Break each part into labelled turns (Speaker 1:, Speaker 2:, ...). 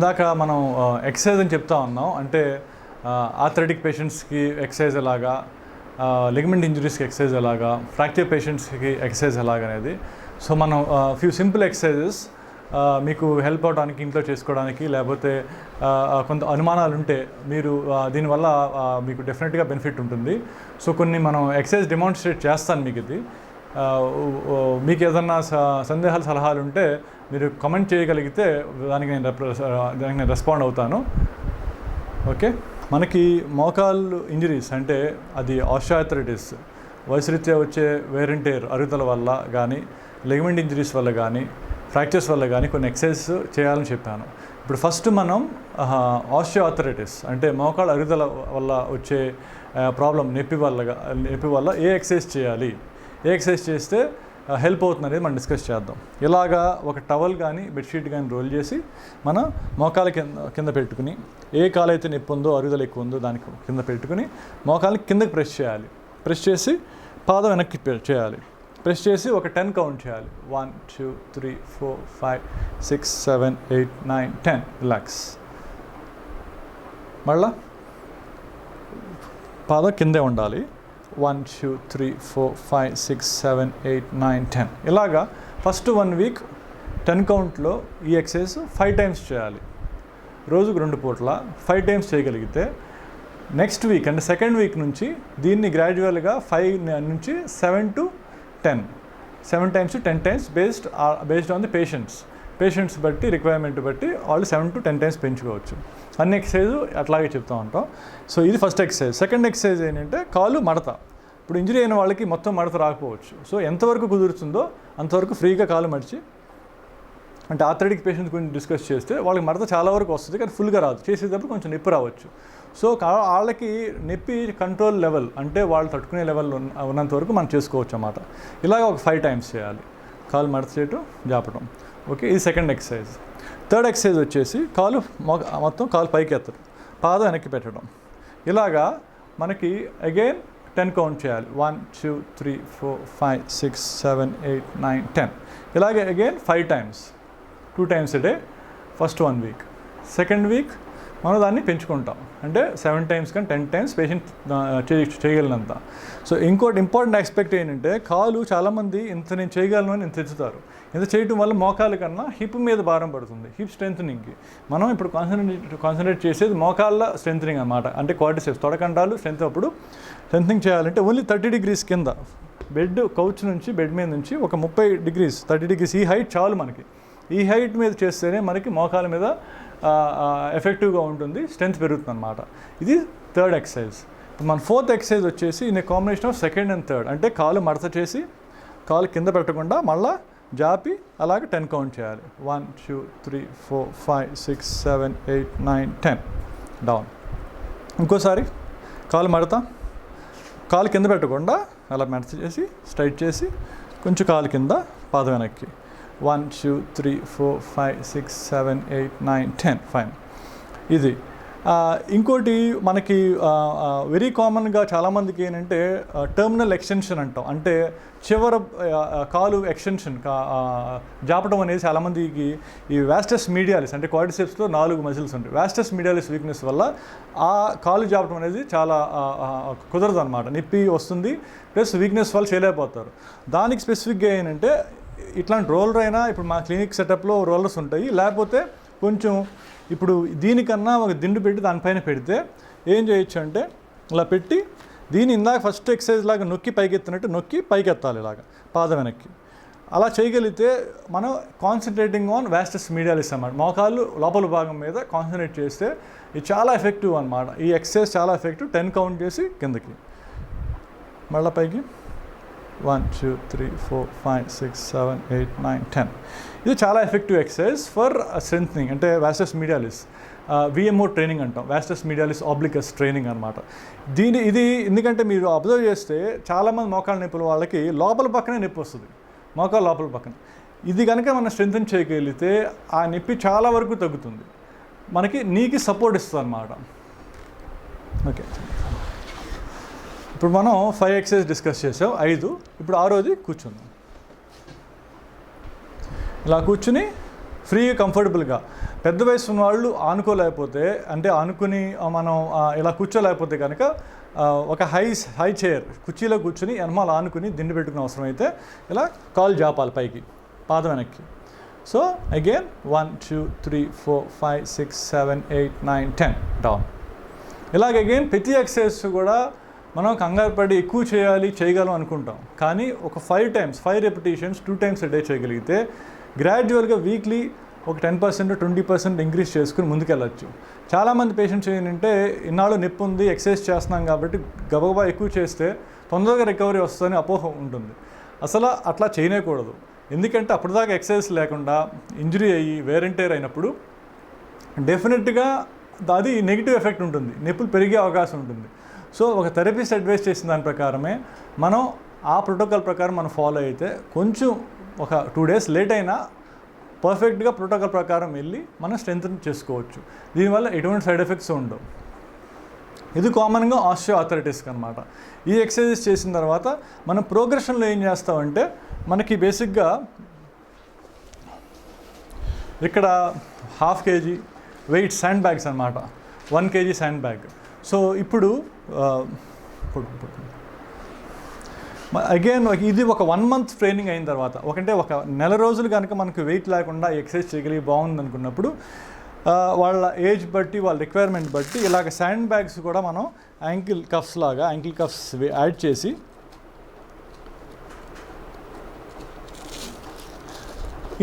Speaker 1: ఇందాక మనం ఎక్సర్సైజ్ అని చెప్తా ఉన్నాం. అంటే ఆథ్రెటిక్ పేషెంట్స్కి ఎక్సర్సైజ్ ఎలాగా లిగమెంట్ ఇంజరీస్కి ఎక్సర్సైజ్ ఎలాగా ఫ్రాక్చర్ పేషెంట్స్కి ఎక్సర్సైజ్ ఎలాగా అనేది. సో మనం ఫ్యూ సింపుల్ ఎక్సర్సైజెస్ మీకు హెల్ప్ అవడానికి ఇంట్లో చేసుకోవడానికి లేకపోతే కొంత అనుమానాలు ఉంటే మీరు దీనివల్ల మీకు డెఫినెట్గా బెనిఫిట్ ఉంటుంది. సో కొన్ని మనం ఎక్సర్సైజ్ డెమాన్స్ట్రేట్ చేస్తాను మీకు ఇది. మీకు ఏదన్నా స- సందేహాలు సలహాలు ఉంటే మీరు కమెంట్ చేయగలిగితే దానికి నేను దానికి నేను రెస్పాండ్ అవుతాను. ఓకే? మనకి మోకాళ్ళు ఇంజరీస్ అంటే అది ఆస్ట్రాథరైటిస్ వయసురీత్యా వచ్చే వేరింటేర్ అరుగుదల వల్ల కానీ లెగమెంట్ ఇంజరీస్ వల్ల కానీ ఫ్రాక్చర్స్ వల్ల కానీ కొన్ని ఎక్సర్సైజ్ చేయాలని చెప్పాను. ఇప్పుడు ఫస్ట్ మనం ఆస్ట్రియోఆథరైటిస్ అంటే మోకాళ్ళ అరుగుదల వల్ల వచ్చే ప్రాబ్లం నొప్పి వల్ల నొప్పి వల్ల ఏ ఎక్సర్సైజ్ చేయాలి? ఎక్సర్సైజ్ చేస్తే హెల్ప్ అవుతుంది అనేది మనం డిస్కస్ చేద్దాం. ఇలాగా ఒక టవల్ కానీ బెడ్షీట్ కానీ రోల్ చేసి మన మోకాల కింద కింద పెట్టుకుని ఏ కాలు అయితే నొప్పి ఉందో అరుగుదల ఎక్కువ ఉందో దానికి కింద పెట్టుకుని మోకాలని కిందకి ప్రెస్ చేయాలి. ప్రెస్ చేసి పాదం వెనక్కి చేయాలి. ప్రెస్ చేసి ఒక టెన్ కౌంట్ చేయాలి. One two three four five six seven eight nine ten. Relax. మళ్ళా పాదం కిందే ఉండాలి. One two three four five six seven eight nine ten ఇలాగా ఫస్ట్ వన్ వీక్ టెన్ కౌంట్లో ఈ ఎక్సర్సైజ్ ఫైవ్ టైమ్స్ చేయాలి. రోజుకు రెండు పూట్ల ఫైవ్ టైమ్స్ చేయగలిగితే నెక్స్ట్ వీక్ అంటే సెకండ్ వీక్ నుంచి దీన్ని గ్రాడ్యువల్గా ఫైవ్ నుంచి seven to ten seven times ten times based based on the patients patients బట్టి రిక్వైర్మెంట్ బట్టి వాళ్ళు సెవెన్ టు టెన్ టైమ్స్ పెంచుకోవచ్చు. అన్ని ఎక్సర్సైజ్ అట్లాగే చెప్తూ ఉంటాం. సో ఇది ఫస్ట్ ఎక్సర్సైజ్ సెకండ్ ఎక్సర్సైజ్ ఏంటంటే కాలు మడత. ఇప్పుడు ఇంజరీ అయిన వాళ్ళకి మొత్తం మడత రాకపోవచ్చు. సో ఎంతవరకు కుదురుతుందో అంతవరకు ఫ్రీగా కాలు మడిచి అంటే ఆథ్రెటిక్ పేషెంట్స్ గురించి డిస్కస్ చేస్తే వాళ్ళకి మడత చాలా వరకు వస్తుంది కానీ ఫుల్గా రాదు. చేసేటప్పుడు కొంచెం నొప్పి రావచ్చు. సో వాళ్ళకి నొప్పి కంట్రోల్ లెవెల్ అంటే వాళ్ళు తట్టుకునే లెవెల్ ఉన్నంత వరకు మనం చేసుకోవచ్చు అన్నమాట. ఇలాగ ఒక ఫైవ్ టైమ్స్ చేయాలి. కాలు మడత చేయటం జాపటం. ఓకే ఇది సెకండ్ ఎక్సర్సైజ్ థర్డ్ ఎక్సర్సైజ్ వచ్చేసి కాలు మొత్తం కాలు పైకి ఎత్తడం పాదం వెనక్కి పెట్టడం. ఇలాగా మనకి అగైన్ టెన్ కౌంట్ చేయాలి. One two three four five six seven eight nine ten ఇలాగే again five times two times day first one week second week మనం దాన్ని పెంచుకుంటాం. అంటే సెవెన్ టైమ్స్ కానీ టెన్ టైమ్స్ పేషెంట్ చేయగలిగినంత. సో ఇంకోటి ఇంపార్టెంట్ ఆస్పెక్ట్ ఏంటంటే కాలు చాలామంది ఇంత నేను చేయగలను అని ఇంత తెచ్చుతారు ఇంత చేయటం వల్ల మోకాలు కన్నా హిప్ మీద భారం పడుతుంది. హిప్ స్ట్రెంథనింగ్కి మనం ఇప్పుడు కాన్సన్ట్రేట్ కాన్సన్ట్రేట్ చేసేది మోకాళ్ళ స్ట్రెంథనింగ్ అనమాట అంటే క్వార్టిసెప్స్ తొడకండాలు స్ట్రెంత్ అప్పుడు స్ట్రెంథనింగ్ చేయాలంటే ఓన్లీ థర్టీ డిగ్రీస్ కింద. బెడ్ కౌచ్ నుంచి బెడ్ మీద నుంచి ఒక ముప్పై డిగ్రీస్ థర్టీ డిగ్రీస్ ఈ హైట్ చాలు మనకి. ఈ హైట్ మీద చేస్తేనే మనకి మోకాల మీద ఎఫెక్టివ్గా ఉంటుంది స్ట్రెంత్ పెరుగుతుంది అనమాట ఇది థర్డ్ ఎక్సర్సైజ్ మన ఫోర్త్ ఎక్సర్సైజ్ వచ్చేసి in combination of second and third అంటే కాలు మడత చేసి కాలు కింద పెట్టకుండా మళ్ళీ జాపి అలాగే టెన్ కౌంట్ చేయాలి. One two three four five six seven eight nine ten down ఇంకోసారి కాలు మడత కాలు కింద పెట్టకుండా అలా మెడత చేసి స్ట్రైట్ చేసి కొంచెం కాలు కింద పాదం వెనక్కి. One two three four five six seven eight nine ten fine ఇది ఇంకోటి మనకి uh, uh, వెరీ కామన్గా చాలామందికి ఏంటంటే uh, టర్మినల్ ఎక్స్టెన్షన్ అంటాం. అంటే చివర కాలు ఎక్స్టెన్షన్ జాపటం అనేది చాలామందికి ఈ వ్యాస్టస్ మీడియాలిస్ అంటే క్వాడిసెప్స్లో నాలుగు మజిల్స్ ఉంటాయి. వ్యాస్టస్ మీడియాలిస్ వీక్నెస్ వల్ల ఆ కాలు జాపడం అనేది చాలా కుదరదు అనమాట నొప్పి వస్తుంది ప్లస్ వీక్నెస్ వల్ల చేయలేకపోతారు. దానికి స్పెసిఫిక్గా ఏంటంటే ఇట్లాంటి రోలర్ అయినా ఇప్పుడు మా క్లినిక్ సెటప్లో రోలర్స్ ఉంటాయి. లేకపోతే కొంచెం ఇప్పుడు దీనికన్నా ఒక దిండు పెట్టి దానిపైన పెడితే ఏం చేయొచ్చు అంటే ఇలా పెట్టి దీని ఇందాక ఫస్ట్ ఎక్సర్సైజ్ లాగా నొక్కి పైకెత్తినట్టు నొక్కి పైకెత్తాలి ఇలాగ ఇలాగా పాదం వెనక్కి. అలా చేయగలిగితే మనం కాన్సన్ట్రేటింగ్ ఆన్ వ్యాస్టస్ మీడియాలిస్ అన్నమాట. మోకాళ్ళు లోపల భాగం మీద కాన్సన్ట్రేట్ చేస్తే ఇది చాలా ఎఫెక్టివ్ అనమాట ఈ ఎక్సర్సైజ్ చాలా ఎఫెక్టివ్ టెన్ కౌంట్ చేసి కిందకి. మళ్ళీ పైకి. One two three four five six seven eight nine ten ఇది చాలా ఎఫెక్టివ్ ఎక్సర్సైజ్ ఫర్ స్ట్రెంథనింగ్ అంటే వ్యాస్టస్ మీడియాలిస్ విఎంఓ ట్రైనింగ్ అంటాం. వ్యాస్టస్ మీడియాలిస్ ఆబ్లికస్ ట్రైనింగ్ అనమాట దీని ఇది ఎందుకంటే మీరు అబ్జర్వ్ చేస్తే చాలామంది మోకాళ్ళ నొప్పుల వాళ్ళకి లోపల పక్కనే నొప్పి వస్తుంది. మోకాళ్ళ లోపల పక్కన. ఇది కనుక మనం స్ట్రెంథన్ చేయగలిగితే ఆ నొప్పి చాలా వరకు తగ్గుతుంది. మనకి నీకి సపోర్ట్ ఇస్తుంది అనమాట ఓకే. ఇప్పుడు మనం ఫైవ్ ఎక్సైజ్ డిస్కస్ చేసాం. ఐదు. ఇప్పుడు ఆరోది కూర్చుందాం. ఇలా కూర్చుని ఫ్రీగా కంఫర్టబుల్గా పెద్ద వయసు ఉన్న వాళ్ళు ఆనుకోలేకపోతే అంటే ఆనుకుని మనం ఇలా కూర్చోలేకపోతే కనుక ఒక హై హై చైర్ కుర్చీలో కూర్చుని ఎనమాలు ఆనుకుని దిండి పెట్టుకునే అవసరం అయితే ఇలా కాల్ జాపాలి పైకి పాద వెనక్కి. So again one two three four five six seven eight nine ten down ఇలాగ అగైన్ ప్రతి ఎక్సర్సైజ్ కూడా మనం కంగారు పడి ఎక్కువ చేయాలి చేయగలం అనుకుంటాం. కానీ ఒక five times five repetitions two times day చేయగలిగితే గ్రాడ్యువల్గా వీక్లీ ఒక ten percent twenty percent increase చేసుకుని ముందుకెళ్ళచ్చు. చాలామంది పేషెంట్స్ ఏంటంటే ఇన్నాళ్ళు నొప్పి ఉంది ఎక్సర్సైజ్ చేస్తున్నాం కాబట్టి గబగబా ఎక్కువ చేస్తే తొందరగా రికవరీ వస్తుందని అపోహ ఉంటుంది. అసలు అట్లా చేయనేకూడదు. ఎందుకంటే అప్పటిదాకా ఎక్సర్సైజ్ లేకుండా ఇంజరీ అయ్యి వేరెంటైర్ అయినప్పుడు డెఫినెట్గా అది నెగిటివ్ ఎఫెక్ట్ ఉంటుంది. నొప్పులు పెరిగే అవకాశం ఉంటుంది. సో ఒక థెరపిస్ట్ అడ్వైస్ చేసిన దాని ప్రకారమే మనం ఆ ప్రోటోకాల్ ప్రకారం మనం ఫాలో అయితే కొంచెం ఒక టూ డేస్ లేట్ అయినా పర్ఫెక్ట్గా ప్రోటోకాల్ ప్రకారం వెళ్ళి మనం స్ట్రెంత్ చేసుకోవచ్చు. దీనివల్ల ఎటువంటి సైడ్ ఎఫెక్ట్స్ ఉండవు. ఇది కామన్గా ఆస్ట్రియో ఆథరైటిస్కి అనమాట ఈ ఎక్సర్సైజెస్ చేసిన తర్వాత మనం ప్రోగ్రెషన్లో ఏం చేస్తామంటే మనకి బేసిక్గా ఇక్కడ half KG weight sand bags అనమాట one KG sand bag. So ఇప్పుడు అగైన్ ఇది ఒక వన్ మంత్ ట్రైనింగ్ అయిన తర్వాత ఒకంటే ఒక నెల రోజులు కనుక మనకు వెయిట్ లేకుండా ఎక్సర్సైజ్ చేయగలిగి బాగుంది అనుకున్నప్పుడు వాళ్ళ ఏజ్ బట్టి వాళ్ళ రిక్వైర్మెంట్ బట్టి ఇలాగ శాండ్ బ్యాగ్స్ కూడా మనం యాంకిల్ కఫ్స్ లాగా యాంకిల్ కఫ్స్ యాడ్ చేసి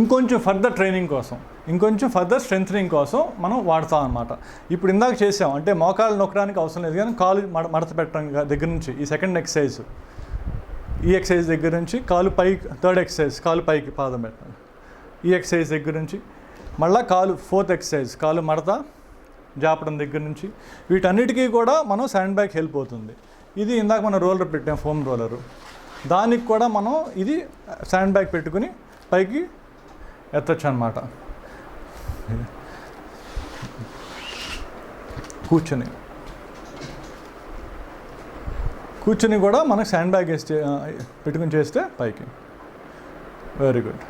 Speaker 1: ఇంకొంచెం ఫర్దర్ ట్రైనింగ్ కోసం. ఇంకొంచెం ఫర్దర్ స్ట్రెంథనింగ్ కోసం మనం వాడతాం అనమాట ఇప్పుడు ఇందాక చేసాం అంటే మోకాలు నొక్కడానికి అవసరం లేదు కానీ కాలు మడ మడత పెట్టడం దగ్గర నుంచి ఈ సెకండ్ ఎక్సర్సైజ్ ఈ ఎక్సర్సైజ్ దగ్గర నుంచి కాలు పైకి థర్డ్ ఎక్సర్సైజ్ కాలు పైకి పాదం పెట్టడం ఈ ఎక్సర్సైజ్ దగ్గర నుంచి మళ్ళీ కాలు ఫోర్త్ ఎక్సర్సైజ్ కాలు మడత జాపడం దగ్గర నుంచి వీటన్నిటికీ కూడా మనం శాండ్ బ్యాగ్ హెల్ప్ అవుతుంది. ఇది ఇందాక మనం రోలర్ పెట్టాం ఫోమ్ రోలరు దానికి కూడా మనం ఇది శాండ్ బ్యాగ్ పెట్టుకుని పైకి ఎత్తచ్చు అనమాట కూర్చొని. కూర్చొని కూడా మనకు శాండ్ బ్యాగ్ వేస్తే పెట్టుకుని చేస్తే పైకి. వెరీ గుడ్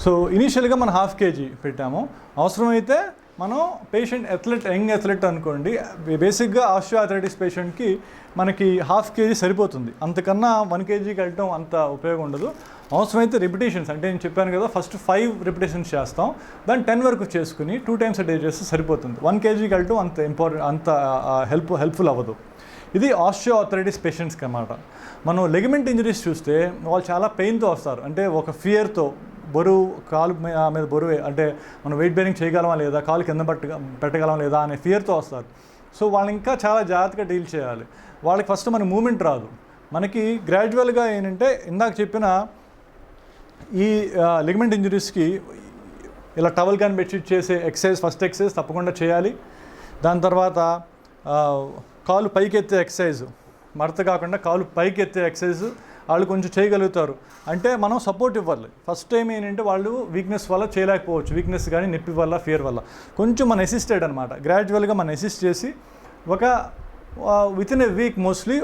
Speaker 1: సో ఇనీషియల్గా మనం హాఫ్ కేజీ పెట్టాము. అవసరమైతే మనం పేషెంట్ అథ్లెట్ యంగ్ అథ్లెట్ అనుకోండి బేసిక్గా ఆస్ట్రో అథ్లెటిక్స్ పేషెంట్కి మనకి హాఫ్ కేజీ సరిపోతుంది. అంతకన్నా వన్ కేజీకి వెళ్ళటం అంత ఉపయోగం ఉండదు. అవసరమైతే రిపిటేషన్స్ అంటే నేను చెప్పాను కదా ఫస్ట్ ఫైవ్ రిపిటేషన్స్ చేస్తాం. దాన్ని టెన్ వరకు చేసుకుని టూ టైమ్స్ డే చేస్తే సరిపోతుంది. వన్ కేజీకి వెళ్ళటం అంత ఇంపార్టెంట్ అంత హెల్ప్ హెల్ప్ఫుల్ అవ్వదు. ఇది ఆస్ట్రియో ఆథరైటిస్ పేషెంట్స్కి అన్నమాట. మనం లెగమెంట్ ఇంజరీస్ చూస్తే వాళ్ళు చాలా పెయిన్తో వస్తారు. అంటే ఒక ఫియర్తో బరువు కాలు మీ- మీద బరువే అంటే మనం వెయిట్ బేరింగ్ చేయగలమా లేదా కాలు కింద పెట్ట పెట్టగలమా లేదా అనే ఫియర్తో వస్తారు. సో వాళ్ళు ఇంకా చాలా జాగ్రత్తగా డీల్ చేయాలి. వాళ్ళకి ఫస్ట్ మన మూమెంట్ రాదు. మనకి గ్రాడ్యువల్గా ఏంటంటే ఇందాక చెప్పిన ఈ లిగమెంట్ ఇంజరీస్కి ఇలా టవల్ కానీ బెడ్షీట్ చేసే ఎక్సర్సైజ్ ఫస్ట్ ఎక్సర్సైజ్ తప్పకుండా చేయాలి. దాని తర్వాత కాలు పైకి ఎత్తే ఎక్సర్సైజ్ మడత కాకుండా కాలు పైకి ఎత్తే ఎక్సర్సైజ్ వాళ్ళు కొంచెం చేయగలుగుతారు. అంటే మనం సపోర్ట్ ఇవ్వాలి. ఫస్ట్ టైం ఏంటంటే వాళ్ళు వీక్నెస్ వల్ల చేయలేకపోవచ్చు. వీక్నెస్ కానీ నొప్పి వల్ల ఫియర్ వల్ల. కొంచెం మన అసిస్టెడ్ అనమాట గ్రాడ్యువల్గా మనం అసిస్ట్ చేసి ఒక with in a week mostly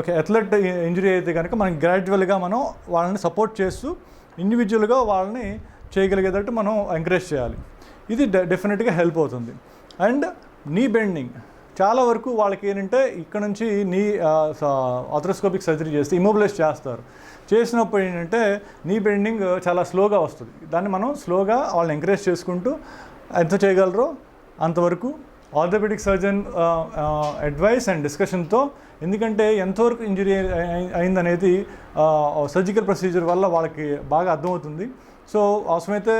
Speaker 1: ఒక అథ్లెట్ ఇంజరీ అయితే కనుక మనం గ్రాడ్యువల్గా మనం వాళ్ళని సపోర్ట్ చేస్తూ ఇండివిజువల్గా వాళ్ళని చేయగలిగేటట్టు మనం ఎంకరేజ్ చేయాలి. ఇది డె డెఫినెట్గా హెల్ప్ అవుతుంది. అండ్ నీ బెండింగ్ చాలా వరకు వాళ్ళకి ఏంటంటే ఇక్కడ నుంచి నీ ఆథ్రోస్కోపిక్ సర్జరీ చేస్తే ఇమోబిలైజ్ చేస్తారు. చేసినప్పుడు ఏంటంటే నీ బెండింగ్ చాలా స్లోగా వస్తుంది. దాన్ని మనం స్లోగా వాళ్ళని ఎంకరేజ్ చేసుకుంటూ ఎంత చేయగలరో అంతవరకు ఆర్థోపెడిక్ సర్జన్ అడ్వైస్ అండ్ డిస్కషన్తో ఎందుకంటే ఎంతవరకు ఇంజురీ అయిందనేది సర్జికల్ ప్రొసీజర్ వల్ల వాళ్ళకి బాగా అర్థమవుతుంది. సో అవసరమైతే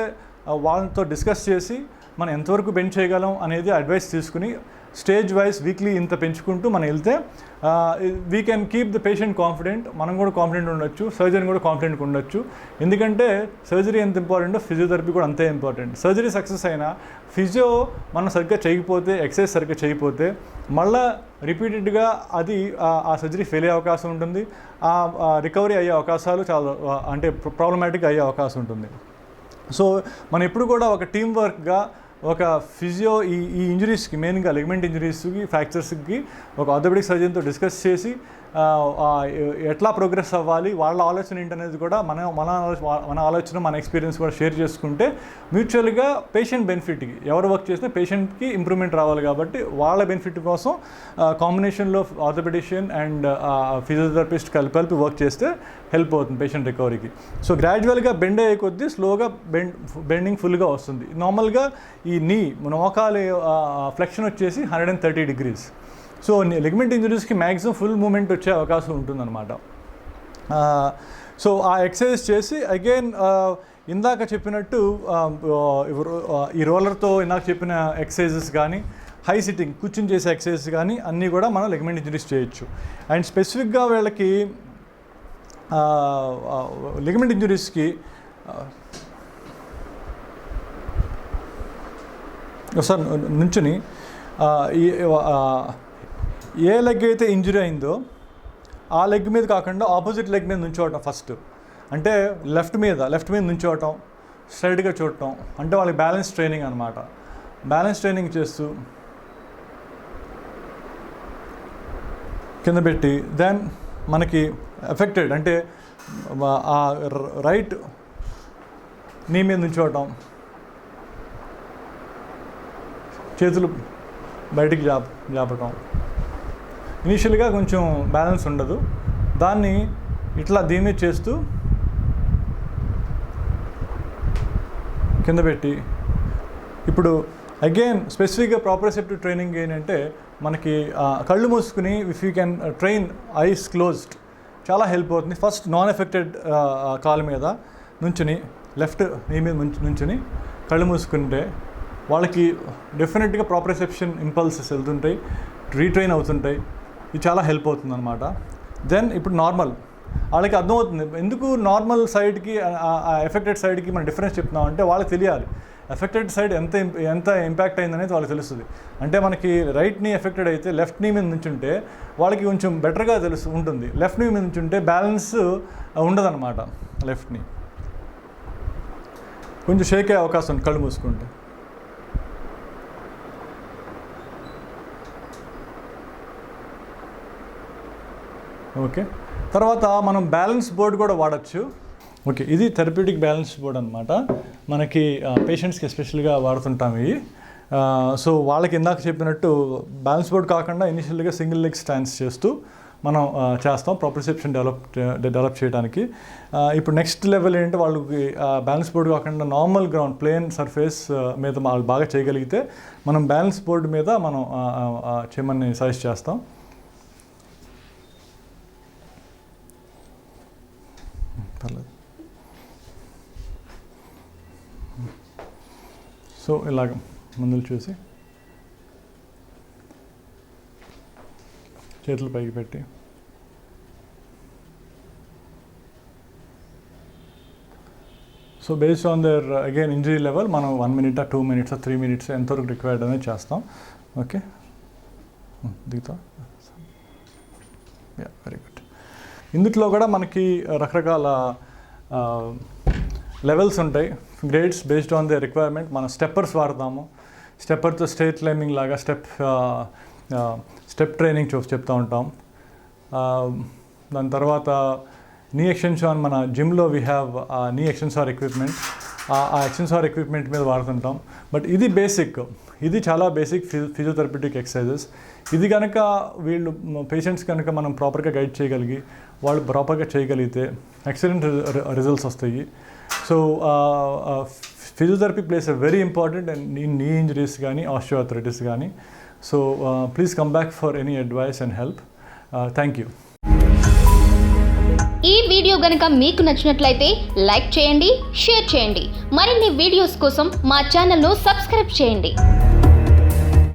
Speaker 1: వాళ్ళతో డిస్కస్ చేసి మనం ఎంతవరకు బెండ్ చేయగలం అనేది అడ్వైస్ తీసుకుని స్టేజ్ వైజ్ వీక్లీ ఇంత పెంచుకుంటూ మనం వెళ్తే we can keep the patient confident మనం కూడా కాన్ఫిడెంట్ ఉండొచ్చు సర్జరీ కూడా కాన్ఫిడెంట్ ఉండొచ్చు. ఎందుకంటే సర్జరీ ఎంత ఇంపార్టెంటో ఫిజియోథెరపీ కూడా అంతే ఇంపార్టెంట్ సర్జరీ సక్సెస్ అయినా ఫిజియో మనం సరిగ్గా చేయకపోతే ఎక్సర్సైజ్ సరిగ్గా చేయకపోతే మళ్ళా రిపీటెడ్గా అది ఆ- సర్జరీ ఫెయిల్ అయ్యే అవకాశం ఉంటుంది. ఆ రికవరీ అయ్యే అవకాశాలు చాలా అంటే ప్రాబ్లమాటిక్ అయ్యే అవకాశం ఉంటుంది. సో మనం ఎప్పుడు కూడా ఒక టీం వర్క్గా ఒక ఫిజియో ఈ ఈ ఇంజరీస్కి మెయిన్గా లెగ్మెంట్ ఇంజరీస్కి ఫ్రాక్చర్స్కి ఒక ఆర్థోపెడిక్ సర్జన్తో డిస్కస్ చేసి ఎట్లా ప్రోగ్రెస్ అవ్వాలి? వాళ్ళ ఆలోచన ఏంటనేది కూడా మన మన మన ఆలోచన మన ఎక్స్పీరియన్స్ కూడా షేర్ చేసుకుంటే మ్యూచువల్గా పేషెంట్ బెనిఫిట్కి ఎవరు వర్క్ చేస్తే పేషెంట్కి ఇంప్రూవ్మెంట్ రావాలి కాబట్టి వాళ్ళ బెనిఫిట్ కోసం కాంబినేషన్లో ఆర్థోపెడిషియన్ అండ్ ఫిజియోథెరపిస్ట్ కలిపి కలిపి వర్క్ చేస్తే హెల్ప్ అవుతుంది పేషెంట్ రికవరీకి. సో గ్రాడ్యువల్గా బెండ్ అయ్యే కొద్దీ స్లోగా బెండ్ బెండింగ్ ఫుల్గా వస్తుంది. నార్మల్గా ఈ నీ మోకాలి ఫ్లెక్షన్ వచ్చేసి hundred and thirty degrees. So ligament ఇంజరీస్కి maximum full movement వచ్చే అవకాశం ఉంటుందన్నమాట. సో ఆ ఎక్సర్సైజ్ చేసి అగైన్ ఇందాక చెప్పినట్టు ఈ రోలర్తో ఇందాక చెప్పిన ఎక్సర్సైజెస్ కానీ హై సిట్టింగ్ కూర్చుని చేసే ఎక్సర్సైజ్ కానీ అన్నీ కూడా మనం లెగ్మెంట్ ఇంజరీస్ చేయొచ్చు. అండ్ స్పెసిఫిక్గా వీళ్ళకి లిగమెంట్ ఇంజరీస్కి ఒకసారి నుంచుని ఈ ఏ లెగ్ అయితే ఇంజరీ అయిందో ఆ లెగ్ మీద కాకుండా ఆపోజిట్ లెగ్ మీద నుంచోవటం ఫస్ట్. అంటే లెఫ్ట్ మీద లెఫ్ట్ మీద నుంచోవటం స్ట్రైట్గా చూడటం అంటే వాళ్ళకి బ్యాలెన్స్ ట్రైనింగ్ అనమాట బ్యాలెన్స్ ట్రైనింగ్ చేస్తూ కింద పెట్టి దెన్ మనకి ఎఫెక్టెడ్ అంటే ఆ రైట్ నీ మీద నుంచోవటం. చేతులు బయటికి జాప జాపటం. ఇనీషియల్గా కొంచెం బ్యాలెన్స్ ఉండదు. దాన్ని ఇట్లా దీన్ని చేస్తూ కింద పెట్టి ఇప్పుడు అగైన్ స్పెసిఫిక్గా ప్రాపర్సెప్టివ్ ట్రైనింగ్ ఏంటంటే మనకి కళ్ళు మూసుకుని if you can train eyes closed చాలా హెల్ప్ అవుతుంది. ఫస్ట్ నాన్ ఎఫెక్టెడ్ కాల్ మీద నుంచుని లెఫ్ట్ నీ మీద నుంచుని కళ్ళు మూసుకుంటే వాళ్ళకి డెఫినెట్గా ప్రాపర్సెప్షన్ ఇంపల్సెస్ వెళ్తుంటాయి రీట్రైన్ అవుతుంటాయి. ఇది చాలా హెల్ప్ అవుతుంది అనమాట దెన్ ఇప్పుడు నార్మల్ వాళ్ళకి అర్థమవుతుంది ఎందుకు నార్మల్ సైడ్కి ఎఫెక్టెడ్ సైడ్కి మనం డిఫరెన్స్ చెప్తున్నాం అంటే వాళ్ళకి తెలియాలి. ఎఫెక్టెడ్ సైడ్ ఎంత ఎంత ఇంపాక్ట్ అయిందనేది వాళ్ళకి తెలుస్తుంది. అంటే మనకి రైట్ నీ ఎఫెక్టెడ్ అయితే లెఫ్ట్ నీ మీద నుంచుంటే వాళ్ళకి కొంచెం బెటర్గా తెలుసు ఉంటుంది. లెఫ్ట్ నీ మీద నుంచుంటే బ్యాలెన్స్ ఉండదన్నమాట లెఫ్ట్ నీ కొంచెం షేక్ అయ్యే అవకాశం ఉంది కళ్ళు మూసుకుంటే. ఓకే. తర్వాత మనం బ్యాలెన్స్ బోర్డ్ కూడా వాడచ్చు. ఓకే ఇది థెరప్యూటిక్ బ్యాలెన్స్ బోర్డ్ అనమాట మనకి పేషెంట్స్కి ఎస్పెషల్గా వాడుతుంటాం ఇవి. సో వాళ్ళకి ఇందాక చెప్పినట్టు బ్యాలెన్స్ బోర్డ్ కాకుండా ఇనిషియల్గా సింగిల్ లెగ్ స్టాండ్స్ చేస్తూ మనం చేస్తాం ప్రొప్రిసెప్షన్ డెవలప్ డెవలప్ చేయడానికి. ఇప్పుడు నెక్స్ట్ లెవెల్ ఏంటంటే వాళ్ళకి బ్యాలెన్స్ బోర్డ్ కాకుండా నార్మల్ గ్రౌండ్ ప్లేన్ సర్ఫేస్ మీద వాళ్ళు బాగా చేయగలిగితే మనం బ్యాలెన్స్ బోర్డ్ మీద మనం చేయమని సజెస్ట్ చేస్తాం. పర్లేదు సో ఇలాగ ముందులు చూసి చేతులు పైకి పెట్టి so based on their again injury level మనం one minute two minutes three minutes ఎంతవరకు రిక్వైర్డ్ అనేది చేస్తాం. ఓకే దిగుతా ఇందుట్లో కూడా మనకి రకరకాల లెవెల్స్ ఉంటాయి. Grades based on the requirement మనం స్టెప్పర్స్ వాడతాము. స్టెప్పర్తో స్టేట్ క్లైంబింగ్ లాగా స్టెప్ స్టెప్ ట్రైనింగ్ చూసి చెప్తూ ఉంటాం. దాని తర్వాత నీ ఎక్స్టెన్షన్ మన జిమ్లో వీ హ్యావ్ నీ ఎక్స్టెన్సార్ ఎక్విప్మెంట్ ఆ ఎక్స్టెన్సార్ ఎక్విప్మెంట్ మీద వాడుతుంటాం. బట్ ఇది బేసిక్ ఇది చాలా బేసిక్ ఫిజియోథెరపటిక్ ఎక్సర్సైజెస్ ఇది కనుక వీళ్ళు పేషెంట్స్ కనుక మనం ప్రాపర్గా గైడ్ చేయగలిగి వాళ్ళు ప్రాపర్గా చేయగలిగితే ఎక్సలెంట్ రిజల్ట్స్ వస్తాయి. So physiotherapy plays a very important and knee injuries కానీ ఆస్టియోఆర్థరైటిస్ కానీ so please come back for any advice and help thank you
Speaker 2: ఈ వీడియో గనుక మీకు నచ్చినట్లయితే లైక్ చేయండి షేర్ చేయండి. మరిన్ని వీడియోస్ కోసం మా ఛానల్ను సబ్స్క్రైబ్ చేయండి.